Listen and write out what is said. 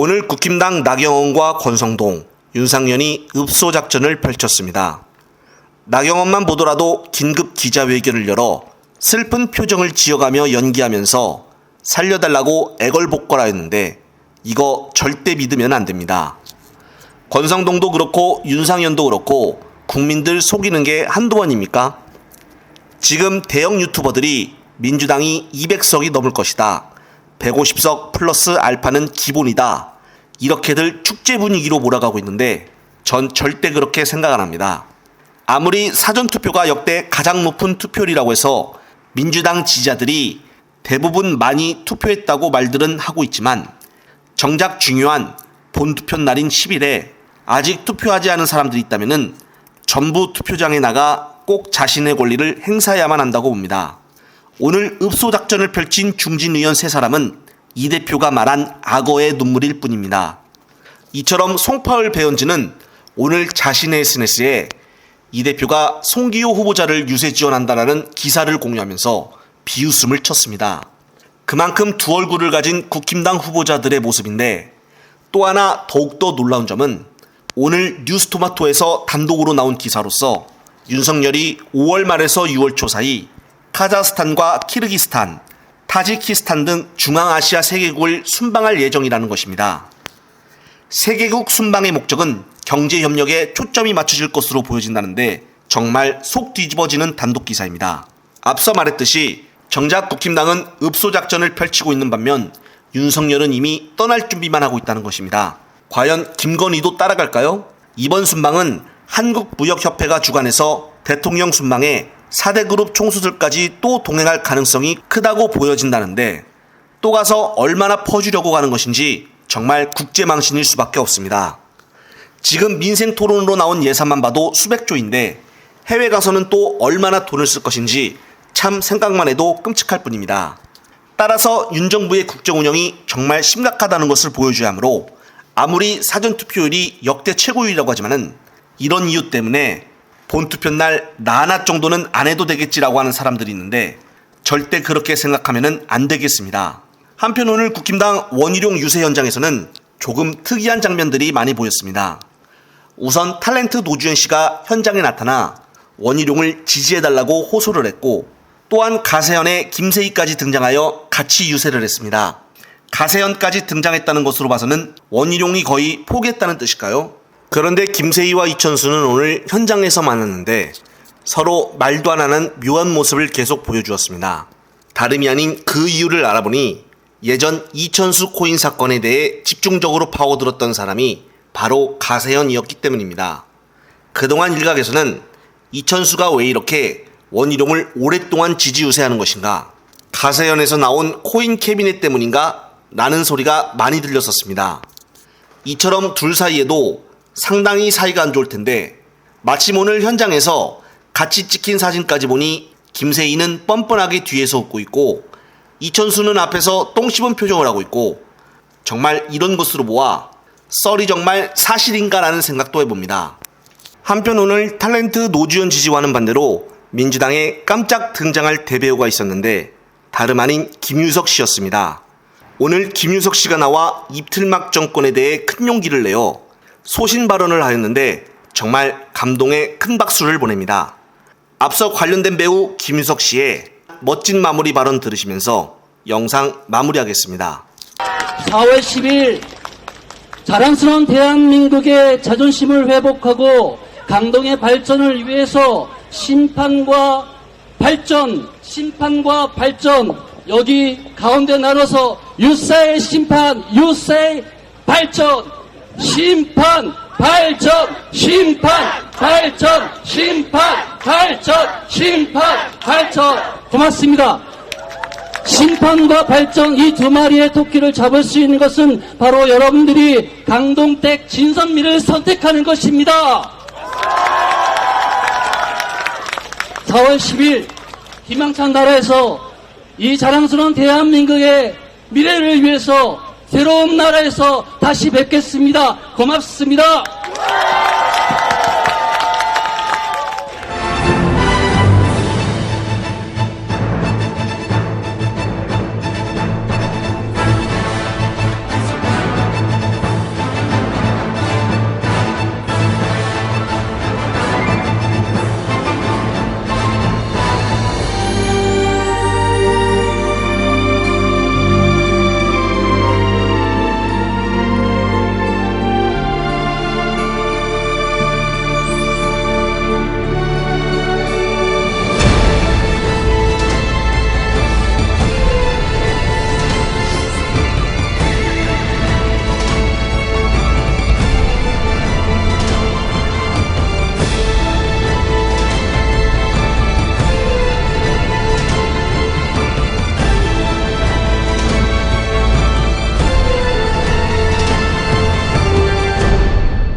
오늘 국힘당 나경원과 권성동, 윤상현이 읍소 작전을 펼쳤습니다. 나경원만 보더라도 긴급 기자회견을 열어 슬픈 표정을 지어가며 연기하면서 살려달라고 애걸복걸하 했는데 이거 절대 믿으면 안 됩니다. 권성동도 그렇고 윤상현도 그렇고 국민들 속이는 게 한두 번입니까? 지금 대형 유튜버들이 민주당이 200석이 넘을 것이다. 150석 플러스 알파는 기본이다. 이렇게들 축제 분위기로 몰아가고 있는데 전 절대 그렇게 생각 안 합니다. 아무리 사전투표가 역대 가장 높은 투표율이라고 해서 민주당 지지자들이 대부분 많이 투표했다고 말들은 하고 있지만 정작 중요한 본투표 날인 10일에 아직 투표하지 않은 사람들이 있다면 전부 투표장에 나가 꼭 자신의 권리를 행사해야만 한다고 봅니다. 오늘 읍소 작전을 펼친 중진 의원 세 사람은 이 대표가 말한 악어의 눈물일 뿐입니다. 이처럼 송파을 배현진은 오늘 자신의 SNS에 이 대표가 송기호 후보자를 유세 지원한다라는 기사를 공유하면서 비웃음을 쳤습니다. 그만큼 두 얼굴을 가진 국힘당 후보자들의 모습인데 또 하나 더욱더 놀라운 점은 오늘 뉴스토마토에서 단독으로 나온 기사로서 윤석열이 5월 말에서 6월 초 사이 카자흐스탄과 키르기스탄, 타지키스탄 등 중앙아시아 세계국을 순방할 예정이라는 것입니다. 세계국 순방의 목적은 경제협력에 초점이 맞춰질 것으로 보여진다는데 정말 속 뒤집어지는 단독 기사입니다. 앞서 말했듯이 정작 국힘당은 읍소 작전을 펼치고 있는 반면 윤석열은 이미 떠날 준비만 하고 있다는 것입니다. 과연 김건희도 따라갈까요? 이번 순방은 한국무역협회가 주관해서 대통령 순방에 4대 그룹 총수들까지 또 동행할 가능성이 크다고 보여진다는데 또 가서 얼마나 퍼주려고 가는 것인지 정말 국제망신일 수밖에 없습니다. 지금 민생 토론으로 나온 예산만 봐도 수백조인데 해외 가서는 또 얼마나 돈을 쓸 것인지 참 생각만 해도 끔찍할 뿐입니다. 따라서 윤 정부의 국정 운영이 정말 심각하다는 것을 보여줘야 하므로 아무리 사전 투표율이 역대 최고율이라고 하지만은 이런 이유 때문에 본투표 날 나나 정도는 안 해도 되겠지라고 하는 사람들이 있는데 절대 그렇게 생각하면은 안 되겠습니다. 한편 오늘 국힘당 원희룡 유세 현장에서는 조금 특이한 장면들이 많이 보였습니다. 우선 탤런트 노주현 씨가 현장에 나타나 원희룡을 지지해달라고 호소를 했고 또한 가세현의 김세희까지 등장하여 같이 유세를 했습니다. 가세현까지 등장했다는 것으로 봐서는 원희룡이 거의 포기했다는 뜻일까요? 그런데 김세희와 이천수는 오늘 현장에서 만났는데 서로 말도 안 하는 묘한 모습을 계속 보여주었습니다. 다름이 아닌 그 이유를 알아보니 예전 이천수 코인 사건에 대해 집중적으로 파고들었던 사람이 바로 가세현이었기 때문입니다. 그동안 일각에서는 이천수가 왜 이렇게 원희룡을 오랫동안 지지유세하는 것인가? 가세현에서 나온 코인 캐비넷 때문인가? 라는 소리가 많이 들렸었습니다. 이처럼 둘 사이에도 상당히 사이가 안 좋을 텐데 마침 오늘 현장에서 같이 찍힌 사진까지 보니 김세희는 뻔뻔하게 뒤에서 웃고 있고 이천수는 앞에서 똥 씹은 표정을 하고 있고 정말 이런 것으로 보아 썰이 정말 사실인가라는 생각도 해봅니다. 한편 오늘 탤런트 노주현 지지와는 반대로 민주당에 깜짝 등장할 대배우가 있었는데 다름 아닌 김유석 씨였습니다. 오늘 김유석 씨가 나와 입틀막 정권에 대해 큰 용기를 내어 소신 발언을 하였는데 정말 감동의 큰 박수를 보냅니다. 앞서 관련된 배우 김유석 씨의 멋진 마무리 발언 들으시면서 영상 마무리하겠습니다. 4월 10일 자랑스러운 대한민국의 자존심을 회복하고 강동의 발전을 위해서 심판과 발전, 심판과 발전 여기 가운데 나눠서 유세의 심판, 유세의 발전, 심판, 발전, 심판, 발전, 심판, 발전, 심판, 발전. 고맙습니다. 심판과 발전 이 두 마리의 토끼를 잡을 수 있는 것은 바로 여러분들이 강동택 진선미를 선택하는 것입니다. 4월 10일 희망찬 나라에서 이 자랑스러운 대한민국의 미래를 위해서 새로운 나라에서 다시 뵙겠습니다. 고맙습니다.